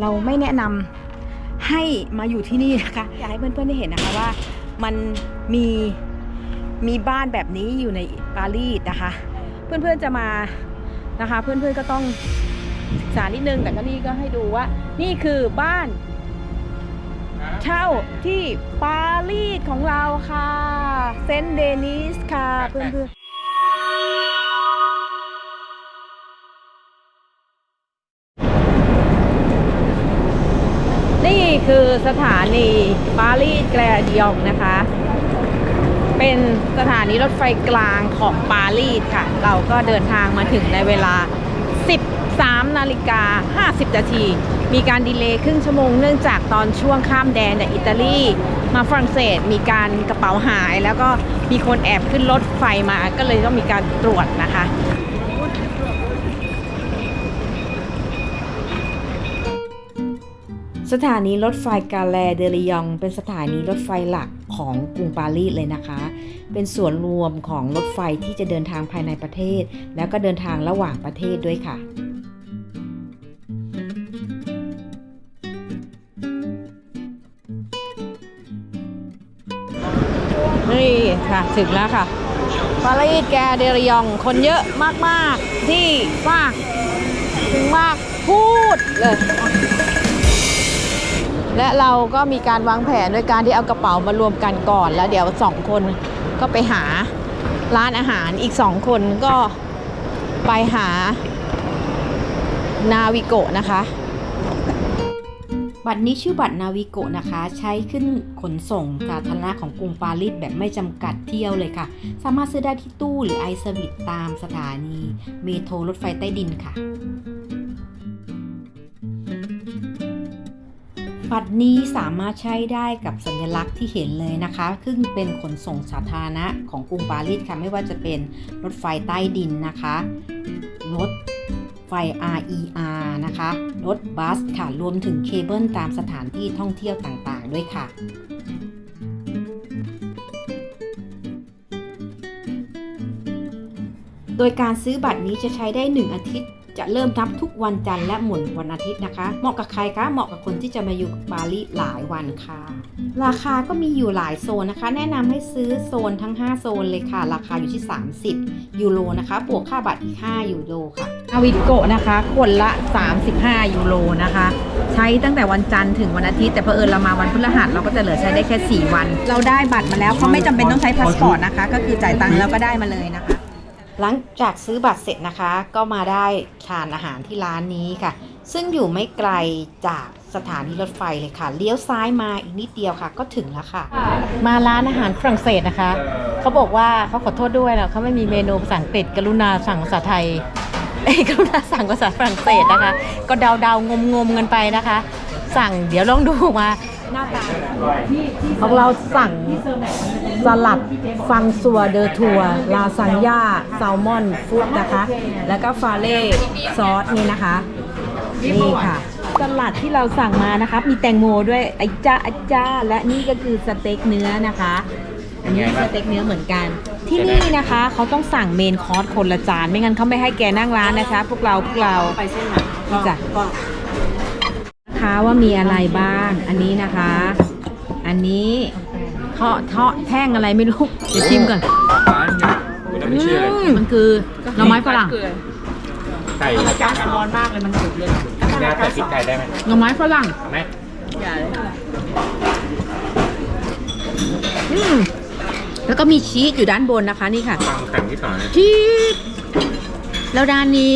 เราไม่แนะนำให้มาอยู่ที่นี่นะคะอยากให้เพื่อนๆได้เห็นนะคะว่ามันมีมีบ้านแบบนี้อยู่ในปารีสนะคะ เพื่อนๆจะมานะคะ เพื่อนๆก็ต้องศึกษานิดนึงแต่ก็นี่ก็ให้ดูว่า นี่คือบ้านเช่าที่ปารีสของเราค่ะ เซนต์เดนิสค่ะ เพื่อนๆ คือสถานีปารีสแกรดิองนะคะ เป็นสถานีรถไฟกลางของปารีสค่ะ เราก็เดินทางมาถึงในเวลา 13 นาฬิกา 50 นาที มีการดีเลย์ครึ่งชั่วโมงเนื่องจากตอนช่วงข้ามแดนจากอิตาลีมาฝรั่งเศสมีการกระเป๋าหาย แล้วก็มีคนแอบขึ้นรถไฟมาก็เลยต้องมีการตรวจนะคะ สถานีรถไฟกาแลเดริยอง เป็นสถานีรถไฟหลักของกรุงปารีสเลยนะคะ เป็นส่วนรวมของรถไฟที่จะเดินทางภายในประเทศ แล้วก็เดินทางระหว่างประเทศด้วยค่ะนี่ค่ะถึงแล้วค่ะ ปารีสแกเดริยอง คนเยอะมาก ๆ ที่มาก ถึงมากพูดเลย และเราก็มีการวางแผนโดยการที่เอากระเป๋ามารวมกันก่อน แล้วเดี๋ยวสองคนก็ไปหาร้านอาหารอีกสองคนก็ไปหานาวิโกะนะคะ บัตรนี้ชื่อบัตรนาวิโกะนะคะ ใช้ขึ้นขนส่งสาธารณะของกรุงปารีสแบบไม่จำกัดเที่ยวเลยค่ะ สามารถซื้อได้ที่ตู้หรือไอเซอร์วิสตามสถานี เมโทรรถไฟใต้ดินค่ะ บัตรนี้สามารถใช้ได้กับสัญลักษณ์ที่เห็นเลยนะคะซึ่งเป็นขนส่งสาธารณะของกรุงปารีสค่ะ ไม่ว่าจะเป็นรถไฟใต้ดินนะคะ รถไฟ RER นะคะ รถบัสค่ะ รวมถึงเคเบิลตามสถานที่ท่องเที่ยวต่างๆ ด้วยค่ะโดยการซื้อบัตรนี้จะใช้ได้ 1 อาทิตย์ จะเริ่มนับทุกวันจันทร์และหมุนวันอาทิตย์นะคะ เหมาะกับใครคะ เหมาะกับคนที่จะมาอยู่ปารีหลายวันค่ะ ราคาก็มีอยู่หลายโซนนะคะ แนะนำให้ซื้อโซนทั้ง 5 โซนเลยค่ะ ราคาอยู่ที่ 30 ยูโรนะคะ บวกค่าบัตรอีก 5 ยูโรค่ะอาวิโกะนะคะ คนละ 35 ยูโรนะคะ ใช้ตั้งแต่วันจันทร์ถึงวันอาทิตย์ แต่เพอเอิญเรามาวันพฤหัสเราก็จะเหลือใช้ได้แค่ 4 วัน เราได้บัตรมาแล้วเขาไม่จำเป็นต้องใช้พาสปอร์ตนะคะ ก็คือจ่ายตังค์แล้วก็ได้มาเลยนะคะ หลังจากซื้อบัตรเสร็จนะคะ ก็มาได้ทานอาหารที่ร้านนี้ค่ะ ซึ่งอยู่ไม่ไกลจากสถานีรถไฟเลยค่ะ เลี้ยวซ้ายมาอีกนิดเดียวค่ะ ก็ถึงแล้วค่ะ มาร้านอาหารฝรั่งเศสนะคะ เขาบอกว่าเขาขอโทษด้วยนะเขาไม่มีเมนูภาษาอังกฤษกรุณาสั่งภาษาไทยเอ้กรุณาสั่งภาษาฝรั่งเศสนะคะ ก็เดาเดาๆงมงมๆกันไปนะคะ สั่งเดี๋ยวลองดูมาหน้าตาของเราสั่งสลัดฟังซัวเดอทัวลาซานญ่าแซลมอนฟุตนะคะ แล้วก็ฟาเล่ซอสนี่นะคะ นี่ค่ะ สลัดที่เราสั่งมานะคะ มีแตงโมด้วยไอจ้าไอจ้า และนี่ก็คือสเต็กเนื้อนะคะอันนี้สเต็กเนื้อเหมือนกัน ที่นี่นะคะเขาต้องสั่งเมนคอร์สคนละจาน ไม่งั้นเขาไม่ให้แกนั่งร้านนะคะ พวกเราพวกเราไปเส้นไหนจ้ะ นะคะว่ามีอะไรบ้าง อันนี้นะคะ อันนี้เทาะเทาะแท่งอะไรไม่รู้เดี๋ยวชิมก่อนร้านเนี่ยมันไม่ชื่ออะไรอืมมันคือหน่อไม้ฝรั่งไก่จานร้อนมากเลยมันสุกเลยแม่ใส่พริกไก่ได้ไหมหน่อไม้ฝรั่งเอาไหมอืมแล้วก็มีชีสอยู่ด้านบนนะคะนี่ค่ะฟังแข็งที่ต่อเลยชีสแล้วด้านนี้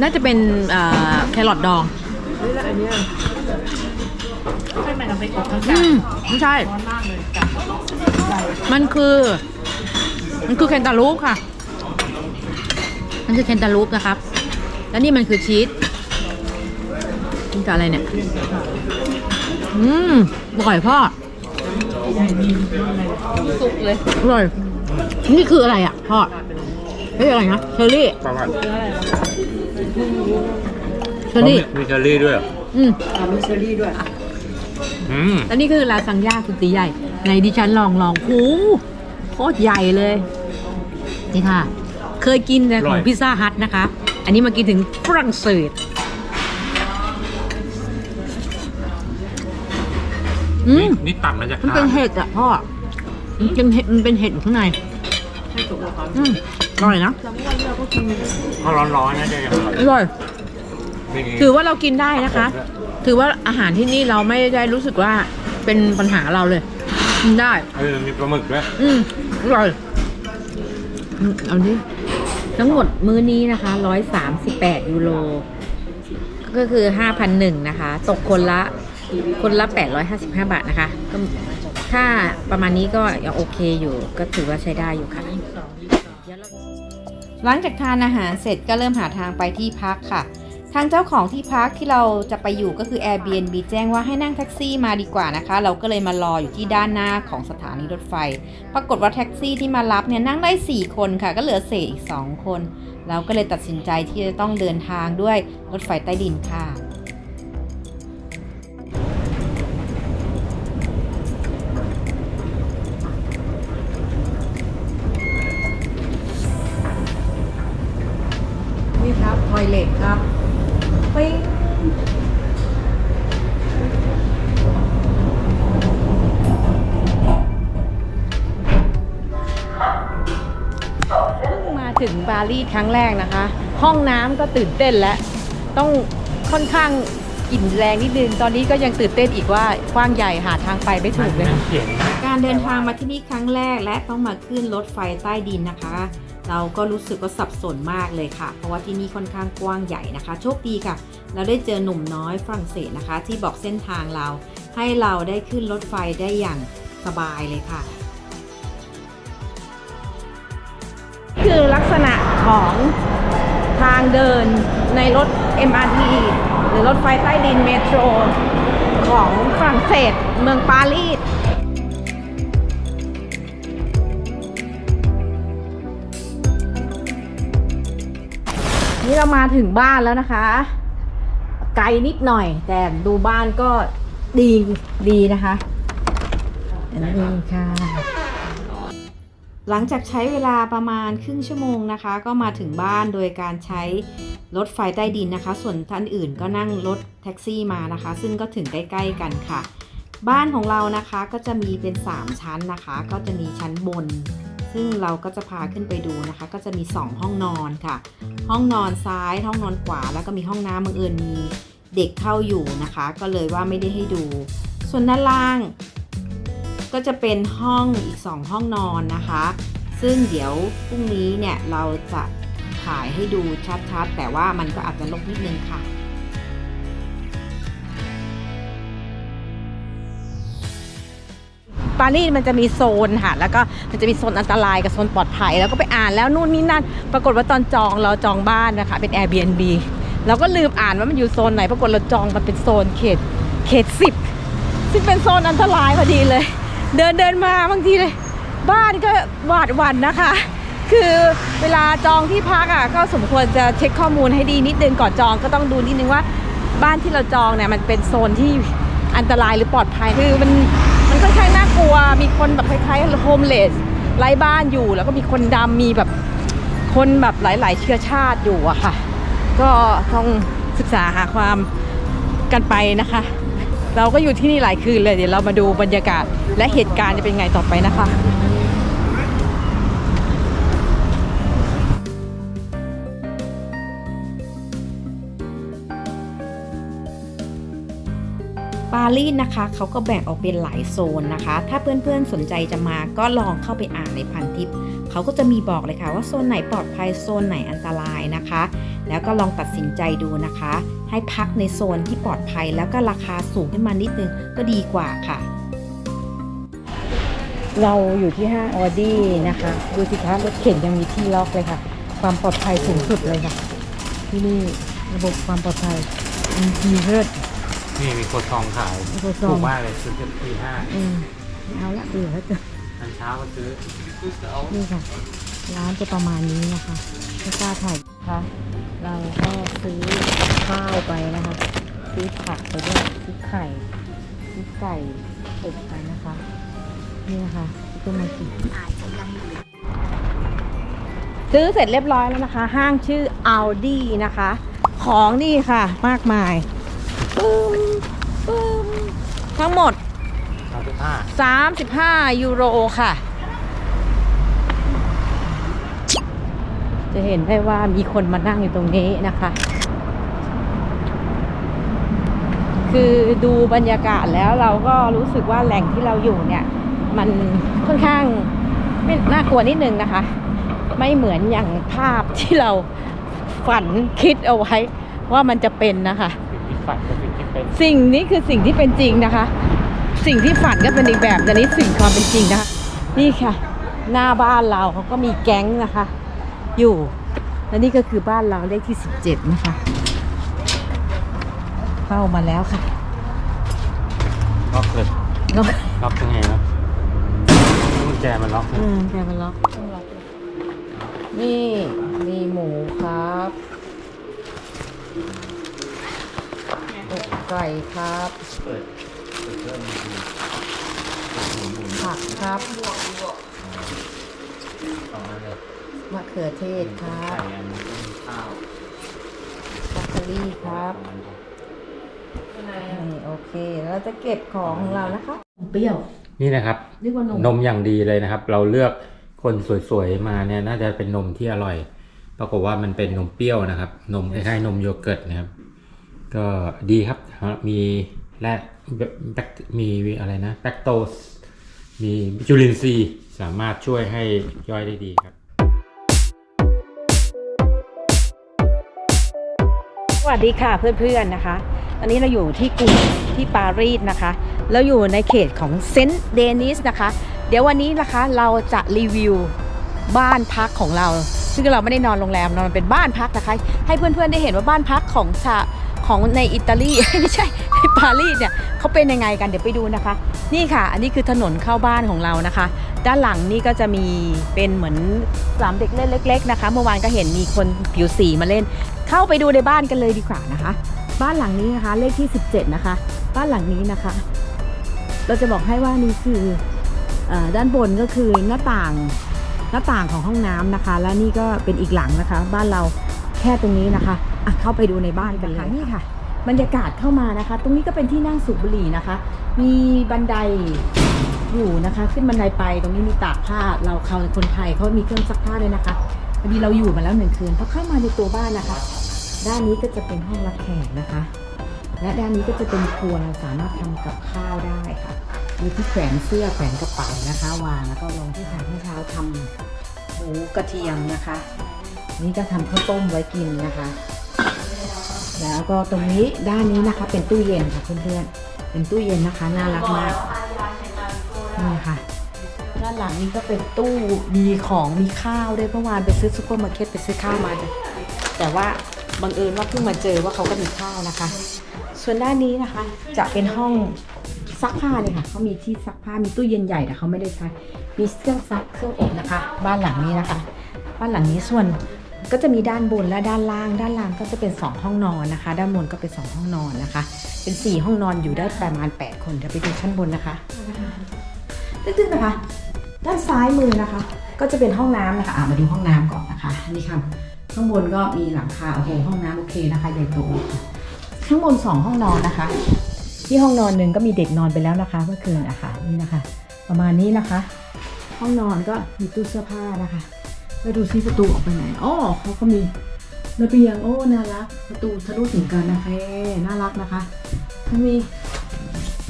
น่าจะเป็นเอ่อ แครอทดองอืมไม่ใช่มันคือ มันคือแคนตาลูปค่ะ มันคือแคนตาลูปนะครับ แล้วนี่มันคือชีสนี่กับอะไรเนี่ย อืมอร่อยพ่อ สุกเลยอร่อย นี่คืออะไรอะพ่อเฮ้ยอะไรนะเชอร์รี่ประวัติ ชอรี่มีเชอรี่ด้วยอืมอมีเชอรี่ด้วย อืมล้วนี่คือลาซานญาคุติใหญ่ ในดิฉันลองลองโอ้โหโคตรใหญ่เลย นี่ค่ะ เคยกินแต่ของพิซซ่าฮัทนะคะ อันนี้มากินถึงฝรั่งเศสอืมนี่ตัดมาจากมันเป็นเห็ดอะพ่อมันเป็นเห็ดมันเป็นเห็ดข้างในอร่อยนะ ร้อนๆนะเดี๋ยวอร่อย อร่อยนี่ถือว่าเรากินได้นะคะถือว่าอาหารที่นี่เราไม่ได้รู้สึกว่าเป็นปัญหาเราเลยกินได้ เออมีปลาหมึกด้วยอืมอร่อยอืมเอาดิทั้งหมดมื้อนี้นะคะ 138 ยูโร ก็คือ 5,001นะคะ ตกคนละ คนละ 855 บาทนะคะ ก็ถ้าประมาณนี้ก็ยังโอเคอยู่ ก็ถือว่าใช้ได้อยู่ค่ะ หลังจากทานอาหารเสร็จก็เริ่มหาทางไปที่พักค่ะ ทางเจ้าของที่พักที่เราจะไปอยู่ก็คือ Airbnb แจ้งว่าให้นั่งแท็กซี่มาดีกว่านะคะ เราก็เลยมารออยู่ที่ด้านหน้าของสถานีรถไฟ ปรากฏว่าแท็กซี่ที่มารับเนี่ยนั่งได้ 4 คนค่ะ ก็เหลือเศษอีก 2 คน เราก็เลยตัดสินใจที่จะต้องเดินทางด้วยรถไฟใต้ดินค่ะ ถึงบาหลีครั้งแรกนะคะ ห้องน้ำก็ตื่นเต้นแล้วต้องค่อนข้างกลิ่นแรงนิดนึง ตอนนี้ก็ยังตื่นเต้นอีกว่ากว้างใหญ่หาทางไปไม่ถูกเลยค่ะเขียนการเดินทางมาที่นี่ครั้งแรกและต้องมาขึ้นรถไฟใต้ดินนะคะ เราก็รู้สึกว่าสับสนมากเลยค่ะ เพราะว่าที่นี่ค่อนข้างกว้างใหญ่นะคะ โชคดีค่ะ เราได้เจอหนุ่มน้อยฝรั่งเศสนะคะ ที่บอกเส้นทางเรา ให้เราได้ขึ้นรถไฟได้อย่างสบายเลยค่ะ คือลักษณะของทางเดินในรถ MRT หรือรถไฟใต้ดินเมโทรของฝรั่งเศสเมืองปารีสนี่เรามาถึงบ้านแล้วนะคะ ไกลนิดหน่อย แต่ดูบ้านก็ดีดีนะคะอันนี้ค่ะ หลังจากใช้เวลาประมาณครึ่งชั่วโมงนะคะ ก็มาถึงบ้านโดยการใช้รถไฟใต้ดินนะคะ ส่วนท่านอื่นก็นั่งรถแท็กซี่มานะคะ ซึ่งก็ถึงใกล้ ๆ กันค่ะ บ้านของเรานะคะก็จะมีเป็น 3 ชั้นนะคะ ก็จะมีชั้นบน ซึ่งเราก็จะพาขึ้นไปดูนะคะ ก็จะมี 2 ห้องนอนค่ะ ห้องนอนซ้าย ห้องนอนขวา แล้วก็มีห้องน้ำบังเอิญมีเด็กเข้าอยู่นะคะ ก็เลยว่าไม่ได้ให้ดู ส่วนด้านล่าง ก็จะเป็นห้องอีก 2 ห้องนอนนะคะ ซึ่งเดี๋ยวพรุ่งนี้เนี่ยเราจะถ่ายให้ดูชัดๆ แต่ว่ามันก็อาจจะลกนิดนึงค่ะปารีสมันจะมีโซนค่ะ แล้วก็มันจะมีโซนอันตรายกับโซนปลอดภัย แล้วก็ไปอ่านแล้วนู่นนี่นั่น ปรากฏว่าตอนจองเราจองบ้านนะคะ เป็น Airbnb เราก็ลืมอ่านว่ามันอยู่โซนไหน ปรากฏเราจองมันเป็นโซนเขตเขตสิบซึ่งเป็นโซนอันตรายพอดีเลย เดินเดินมาบางทีเลยบ้านก็หวาดหวั่นนะคะ คือเวลาจองที่พักอะก็สมควรจะเช็คข้อมูลให้ดีนิดนึงก่อนจองก็ต้องดูนิดนึงว่า บ้านที่เราจองเนี่ยมันเป็นโซนที่อันตรายหรือปลอดภัยคือมันมันค่อนข้างน่ากลัว มีคนแบบคล้ายๆโฮมเลสไร้บ้านอยู่ แล้วก็มีคนดำมีแบบคนแบบหลาย ๆ เชื้อชาติอยู่อะค่ะ ก็ต้องศึกษาหาความกันไปนะคะ เราก็อยู่ที่นี่หลายคืนเลยเดี๋ยวเรามาดูบรรยากาศและเหตุการณ์จะเป็นไงต่อไปนะคะปารีสนะคะเขาก็แบ่งออกเป็นหลายโซนนะคะ ถ้าเพื่อนๆสนใจจะมาก็ลองเข้าไปอ่านในพันทิปเขาก็จะมีบอกเลยค่ะว่าโซนไหนปลอดภัยโซนไหนอันตรายนะคะ แล้วก็ลองตัดสินใจดูนะคะ ให้พักในโซนที่ปลอดภัย แล้วก็ราคาสูงขึ้นมานิดนึงก็ดีกว่าค่ะ เราอยู่ที่ห้างออดี้นะคะ ดูสิคะรถเข็นยังมีที่ล็อกเลยค่ะ ความปลอดภัยสูงสุดเลยค่ะ ที่นี่ระบบความปลอดภัยมีเลิศนี่มีโคตรทองขายโคตรทองถูกมากเลยซื้อกันทีห้าอืมเอาละเดี๋ยวแล้วจะอันเช้าก็ซื้อนี่ค่ะ ร้านจะประมาณนี้นะคะไม่กล้าถ่าย นะคะ เราก็ซื้อข้าวไปนะคะ ซื้อผักไปด้วยซื้อไข่ซื้อไก่อบไปนะคะ นี่นะคะซื้อตัวมากินซื้อเสร็จเรียบร้อยแล้วนะคะ ห้างชื่อ Audi นะคะ ของนี่ค่ะมากมายปึ้มปึ้มทั้งหมดสามสิบห้า35 ยูโรค่ะ จะเห็นได้ว่ามีคนมานั่งอยู่ตรงนี้นะคะ คือดูบรรยากาศแล้วเราก็รู้สึกว่าแหล่งที่เราอยู่เนี่ย มันค่อนข้างไม่น่ากลัวนิดนึงนะคะ ไม่เหมือนอย่างภาพที่เราฝันคิดเอาไว้ว่ามันจะเป็นนะคะสิ่งที่ฝันกับสิ่งที่เป็นสิ่งนี้คือสิ่งที่เป็นจริงนะคะ สิ่งที่ฝันก็เป็นอีกแบบแต่นี้สิ่งความเป็นจริงนะคะ นี่ค่ะ หน้าบ้านเราเขาก็มีแก๊งนะคะ อยู่ และนี่ก็คือบ้านเราเลขที่ 17 นะคะ เข้ามาแล้วค่ะล็อกเลยล็อกล็อกยังไงนะกุญแจมันล็อกอืมแกมันล็อกต้องล็อกเลยนี่มีหมูครับอกไก่ครับผักครับ มะเขือเทศครับบรอกโคลี่ครับนี่โอเคแล้วเราจะเก็บของของเรานะคะ เปรี้ยวนี่นะครับ เรียกว่านม นมอย่างดีเลยนะครับ เราเลือกคนสวยๆมาเนี่ยน่าจะเป็นนมที่อร่อย ปรากฏว่ามันเป็นนมเปรี้ยวนะครับ นมคล้ายๆนมโยเกิร์ตนะครับ ก็ดีครับ มีและแบคมีอะไรนะแบคโตสมีจุลินทรีย์สามารถช่วยให้ย่อยได้ดีครับ วัสดีค่ะเพื่อนๆนะคะ ตอนนี้เราอยู่ที่กรุงที่ปารีสนะคะแล้วอยู่ในเขตของเซนต์เดนิสนะคะ เดี๋ยววันนี้นะคะเราจะรีวิวบ้านพักของเรา ซึ่งเราไม่ได้นอนโรงแรมนอนเป็นบ้านพักนะคะ ให้เพื่อนๆได้เห็นว่าบ้านพักของชาของในอิตาลีไม่ใช่ในปารีสเนี่ยเขาเป็นยังไงกันเดี๋ยวไปดูนะคะ นี่ค่ะ อันนี้คือถนนเข้าบ้านของเรานะคะ ด้านหลังนี่ก็จะมีเป็นเหมือนสนามเด็กเล่นเล็ก ๆ นะคะเมื่อวานก็เห็นมีคนผิวสีมาเล่น เข้าไปดูในบ้านกันเลยดีกว่านะคะ บ้านหลังนี้นะคะ เลขที่ 17 นะคะ บ้านหลังนี้นะคะ เราจะบอกให้ว่านี่คือเออด้านบนก็คือหน้าต่างหน้าต่างของห้องน้ำนะคะ และนี่ก็เป็นอีกหลังนะคะ บ้านเราแค่ตรงนี้นะคะอะเข้าไปดูในบ้านกันเลยนี่ค่ะ บรรยากาศเข้ามานะคะ ตรงนี้ก็เป็นที่นั่งสูบบุหรี่นะคะ มีบันได อยู่นะคะ ขึ้นบันไดไปตรงนี้มีตากผ้าเราเขาคนไทยเขามีเครื่องซักผ้าด้วยนะคะพอดีเราอยู่มาแล้วหนึ่งคืนพอเข้ามาในตัวบ้านนะคะ ด้านนี้ก็จะเป็นห้องรับแขกนะคะ และด้านนี้ก็จะเป็นครัวเราสามารถทำกับข้าวได้ค่ะมีที่แขวนเสื้อแขวนกระเป๋านะคะ วางแล้วก็ลงที่ถาดเมื่อเช้าทำหมูกระเทียมนะคะ นี่ก็ทำข้าวต้มไว้กินนะคะ แล้วก็ตรงนี้ด้านนี้นะคะ เป็นตู้เย็นค่ะเพื่อนๆเป็นตู้เย็นนะคะน่ารักมาก นี่ค่ะ ด้านหลังนี้ก็เป็นตู้มีของมีข้าวด้วยเมื่อวานไปซื้อซุปเปอร์มาร์เก็ตไปซื้อข้าวมา แต่ว่าบังเอิญว่าเพิ่งมาเจอว่าเขาก็มีข้าวนะคะ ส่วนด้านนี้นะคะ จะเป็นห้องซักผ้าเลยค่ะเขามีที่ซักผ้ามีตู้เย็นใหญ่แต่เขาไม่ได้ใช้ มีเครื่องซักเครื่องอบนะคะ บ้านหลังนี้นะคะ บ้านหลังนี้ส่วนก็จะมีด้านบนและด้านล่าง ด้านล่างก็จะเป็น 2 ห้องนอนนะคะ ด้านบนก็เป็น 2 ห้องนอนนะคะ เป็น 4 ห้องนอนอยู่ได้ประมาณ 8 คนเดี๋ยวไปดูชั้นบนนะคะ ตึ้งๆนะคะ ด้านซ้ายมือนะคะ ก็จะเป็นห้องน้ำนะคะอะมาดูห้องน้ำก่อนนะคะนี่ค่ะข้างบนก็มีหลังคาโอ้โหห้องน้ำโอเคนะคะใหญ่โตข้างบนสองห้องนอนนะคะ ที่ห้องนอนหนึ่งก็มีเด็กนอนไปแล้วนะคะเมื่อคืนอะค่ะนี่นะคะ ประมาณนี้นะคะ ห้องนอนก็มีตู้เสื้อผ้านะคะไปดูซิประตูออกไปไหนอ๋อเขาก็มีระเบียงโอ้น่ารักประตูทะลุถึงกันนะคะเอ้น่ารักนะคะมี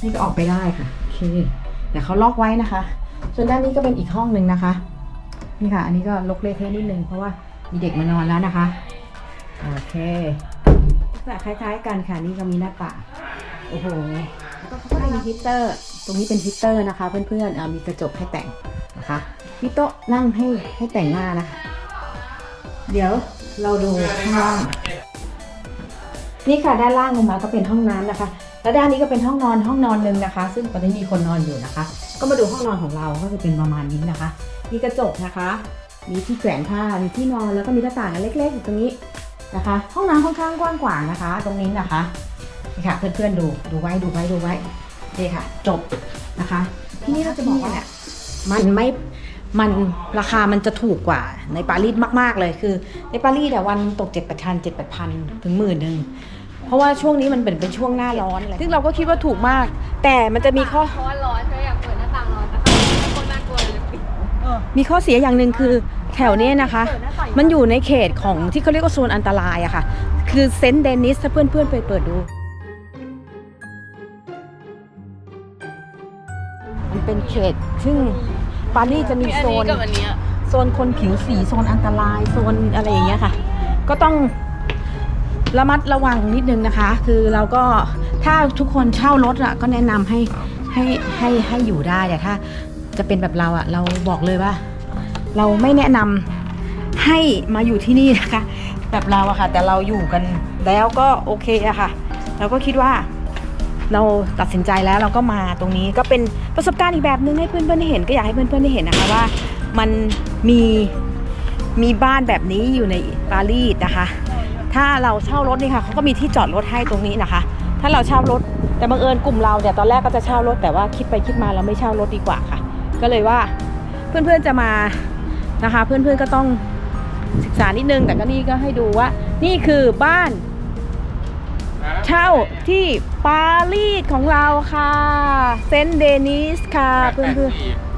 นี่ก็ออกไปได้ค่ะโอเค แต่เขาล็อกไว้นะคะ ส่วนด้านนี้ก็เป็นอีกห้องหนึ่งนะคะ นี่ค่ะ อันนี้ก็ลกเละเทะนิดนึงเพราะว่ามีเด็กมานอนแล้วนะคะ โอเคลักษณะคล้ายๆ กันค่ะนี่ก็มีหน้าต่างโอ้โหแล้วก็เขาก็มีฮีตเตอร์ ตรงนี้เป็นฮีตเตอร์นะคะ เพื่อนๆมีกระจกให้แต่งนะคะมีโต๊ะนั่งให้ให้แต่งหน้านะคะ เดี๋ยวเราดูข้างล่างนี่ค่ะด้านล่างลงมาก็เป็นห้องน้ำนะคะ แล้วด้านนี้ก็เป็นห้องนอนห้องนอนหนึ่งนะคะ ซึ่งตอนนี้มีคนนอนอยู่นะคะ ก็มาดูห้องนอนของเราก็จะเป็นประมาณนี้นะคะ มีกระจกนะคะ มีที่แขวนผ้ามีที่นอนแล้วก็มีหน้าต่างอันเล็กๆอยู่ตรงนี้นะคะ ห้องน้ำค่อนข้างกว้างขวางนะคะ ตรงนี้นะคะนี่ค่ะเพื่อนๆดูดูไว้ดูไว้ดูไว้นี่ค่ะ จบนะคะที่นี่เราจะบอกว่าเนี่ยมันไม่มันราคามันจะถูกกว่าในปารีสมาก ๆ เลยคือ ในปารีสแต่ยวันตกเจ็ดแปดพันเจ็ดแปดพันถึงหมื่นหนึ่ง เพราะว่าช่วงนี้มันเป็นเป็นช่วงหน้าร้อนเลยซึ่งเราก็คิดว่าถูกมาก แต่มันจะมีข้อ เพราะว่าร้อนใช่ไหมอยากเปิดหน้าต่างร้อนแต่ข้างในโคตรน่ากลัวเลยปิดมีข้อเสียอย่างหนึ่งคือแถวเนี้ยนะคะ มันอยู่ในเขตของที่เขาเรียกว่าโซนอันตรายอะค่ะ คือเซนต์เดนิสถ้าเพื่อนๆไปเปิดดู มันเป็นเขต ซึ่งปารีสจะมีโซน กับอันเนี้ย โซนคนผิวสี โซนอันตราย โซนอะไรอย่างเงี้ยค่ะ ก็ต้อง ระมัดระวังนิดนึงนะคะ คือเราก็ถ้าทุกคนเช่ารถอะก็แนะนำให้ให้ให้ให้อยู่ได้แต่ถ้าจะเป็นแบบเราอะเราบอกเลยว่า เราไม่แนะนำให้มาอยู่ที่นี่นะคะ แบบเราอะค่ะ แต่เราอยู่กันแล้วก็โอเคอะค่ะ เราก็คิดว่า เราตัดสินใจแล้วเราก็มาตรงนี้ก็เป็นประสบการณ์อีกแบบนึงให้เพื่อนๆได้เห็นก็อยากให้เพื่อนๆได้เห็นนะคะว่า มันมีมีบ้านแบบนี้อยู่ในปารีสนะคะ ถ้าเราเช่ารถนี่ค่ะเขาก็มีที่จอดรถให้ตรงนี้นะคะ ถ้าเราเช่ารถแต่บังเอิญกลุ่มเราเนี่ยตอนแรกก็จะเช่ารถแต่ว่าคิดไปคิดมาเราไม่เช่ารถดีกว่าค่ะ ก็เลยว่าเพื่อนๆจะมานะคะ เพื่อนๆก็ต้องศึกษานิดนึงแต่ก็นี่ก็ให้ดูว่า นี่คือบ้าน เช่าที่ปารีสของเราค่ะเซนต์เดนิสค่ะเพื่อนๆ